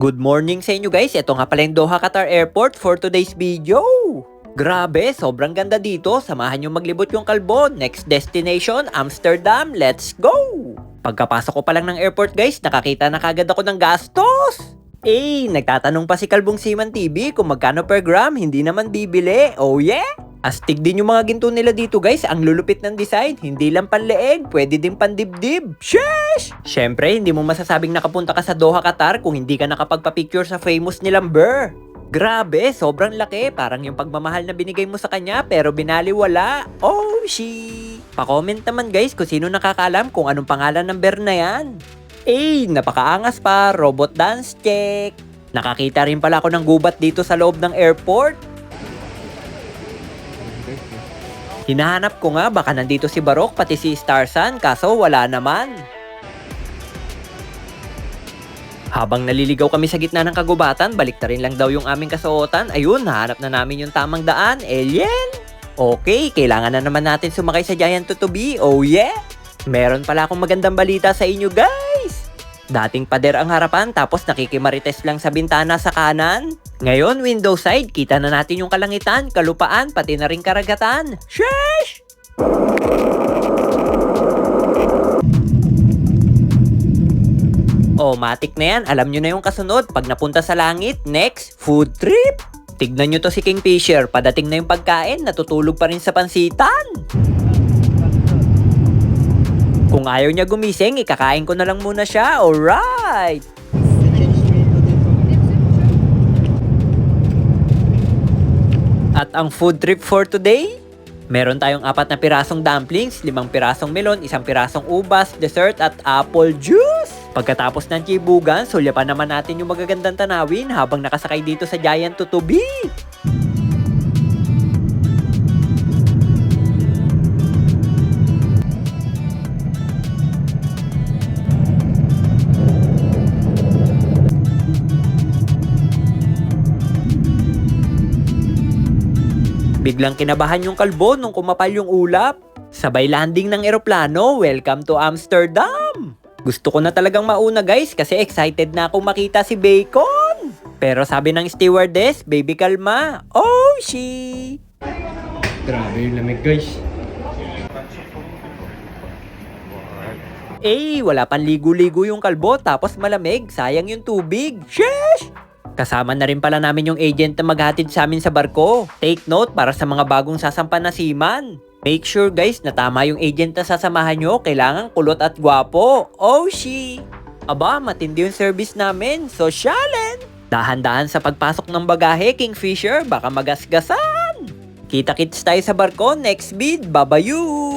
Good morning sa inyo guys. Ito nga pala yung Doha Qatar Airport for today's video. Grabe, sobrang ganda dito. Samahan nyo maglibot yung kalbo. Next destination, Amsterdam. Let's go! Pagkapasok ko pa lang ng airport guys, nakakita na kagad ako ng gastos. Eh, nagtatanong pa si Kalbong Siman TV kung magkano per gram, hindi naman bibili. Oh yeah? Astig din yung mga ginto nila dito guys, ang lulupit ng design, hindi lang panleeg, pwede din pandibdib. Sheesh! Syempre, hindi mo masasabing nakapunta ka sa Doha, Qatar kung hindi ka nakapagpa-picture sa famous nilang Burr. Grabe, sobrang laki, parang yung pagmamahal na binigay mo sa kanya pero binaliwala. Oh, she! Pa-comment naman guys kung sino nakakalam kung anong pangalan ng Burr na yan. Eh, napakaangas pa, robot dance check. Nakakita rin pala ako ng gubat dito sa loob ng airport. Hinahanap ko nga baka nandito si Barok pati si Starsan kaso wala naman. Habang naliligaw kami sa gitna ng kagubatan, baliktarin lang daw yung aming kasuotan. Ayun, nahanap na namin yung tamang daan. Alien! Okay, kailangan na naman natin sumakay sa Giant Tutubi. Oh yeah! Meron pala akong magandang balita sa inyo guys! Dating pader ang harapan tapos nakikimarites lang sa bintana sa kanan. Ngayon, window side, kita na natin yung kalangitan, kalupaan, pati na rin karagatan. Sheesh! Oh, matik na yan. Alam nyo na yung kasunod. Pag napunta sa langit, next, food trip. Tignan nyo to si Kingfisher. Padating na yung pagkain, natutulog pa rin sa pansitan. Kung ayaw niya gumising, ikakain ko na lang muna siya. Alright! At ang food trip for today, meron tayong apat na pirasong dumplings, limang pirasong melon, isang pirasong ubas, dessert at apple juice. Pagkatapos ng chibugan, sulyapan naman natin yung magagandang tanawin habang nakasakay dito sa Giant Tutubi. Biglang kinabahan yung kalbo nung kumapal yung ulap. Sabay landing ng eroplano, welcome to Amsterdam! Gusto ko na talagang mauna guys kasi excited na akong makita si Bacon! Pero sabi ng stewardess, baby kalma. Oh, she! Grabe yung lamig guys. Eh, wala pang ligo-ligo yung kalbo tapos malamig, sayang yung tubig. Sheesh! Kasama na rin pala namin yung agent na maghatid sa amin sa barko. Take note para sa mga bagong sasampan na seaman. Make sure guys na tama yung agent na sasamahan nyo, kailangan kulot at gwapo. Oh, she! Aba, matindi yung service namin. Sosyalen! Dahan-dahan sa pagpasok ng bagahe, Kingfisher, baka magasgasan. Kita-kits tayo sa barko, next bid, babayu!